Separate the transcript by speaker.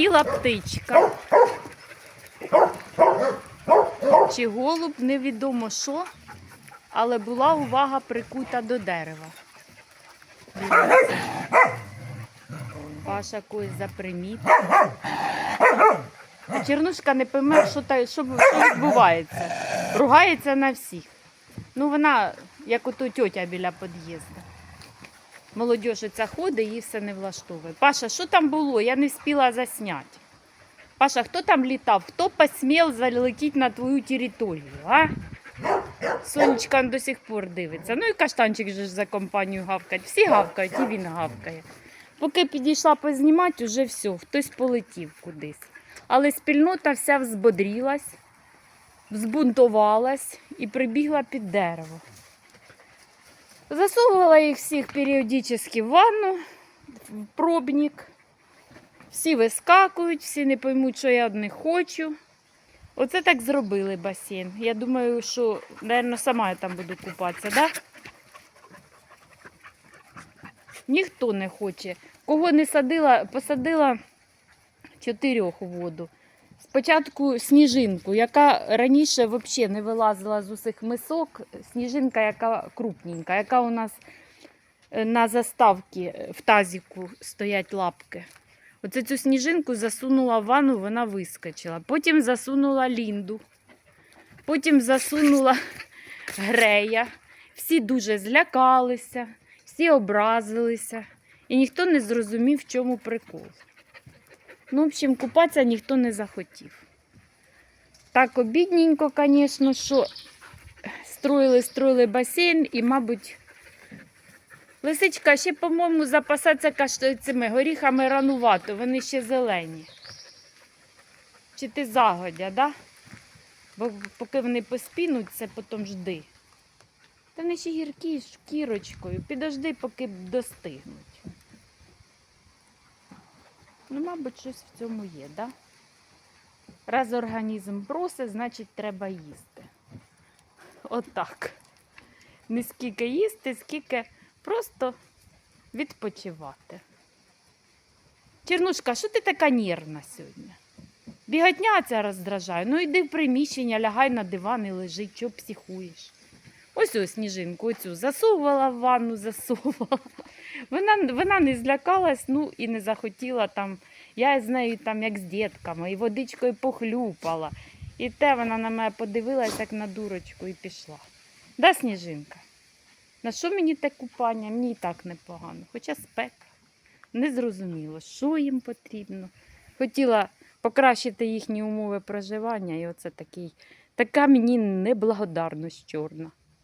Speaker 1: прилетіла птичка. Чи голуб, невідомо що, але була увага прикута до дерева. Паша когось заприміт. Чернушка не пойме, що, та, що, що відбувається. Ругається на всіх. Ну, вона, як ото тьотя біля під'їзду. Молодіж оця ходить, її все не влаштовує. Паша, що там було? Я не встигла засняти. Паша, хто там літав? Хто посмів залетіти на твою територію, а? Сонечка до сих пор дивиться. Ну і каштанчик же за компанію гавкать. Всі гавкають, і він гавкає. Поки підійшла познімати, вже все, хтось полетів кудись. Але спільнота вся взбодрілась, взбунтувалась і прибігла під дерево. Засовувала їх всіх періодично в ванну, в пробник. Всі вискакують, всі не поймуть, що я одне хочу. Оце так зробили басейн. Я думаю, що, мабуть, сама я там буду купатися, да? Ніхто не хоче. Кого не садила, посадила чотирьох у воду. Спочатку сніжинку, яка раніше взагалі не вилазила з усіх мисок. Сніжинка, яка крупненька, яка у нас е, на заставці е, в тазіку стоять лапки. Оце цю сніжинку засунула в ванну, вона вискочила. Потім засунула лінду, потім засунула грея. Всі дуже злякалися, всі образилися, і ніхто не зрозумів, в чому прикол. Ну, в общем, купатися ніхто не захотів. Так обідненько, звісно, що строїли, строїли басейн і, мабуть, лисичка ще, по-моєму, запасатися цими горіхами ранувато, вони ще зелені. Чи ти загодя, да? Бо поки вони поспінуть, це потім жди. Та вони ще гіркі шкірочкою. Підожди, поки достигнуть. Ну, мабуть, щось в цьому є, да? Раз організм просить, значить треба їсти. Отак. Не скільки їсти, скільки просто відпочивати. Чернушка, що ти така нервна сьогодні? Бігатня ця роздражає. Ну йди в приміщення, лягай на диван і лежи, чого психуєш. Ось ось сніжинку оцю засовувала в ванну, засовувала. Вона, вона не злякалась, ну і не захотіла там. Я з нею там як з дітками, і водичкою похлюпала. І те вона на мене подивилась, як на дурочку, і пішла. Да, сніжинка? На що мені те купання? Мені і так непогано. Хоча спека. Не зрозуміло, що їм потрібно. Хотіла покращити їхні умови проживання, і оце такий, така мені неблагодарність чорна.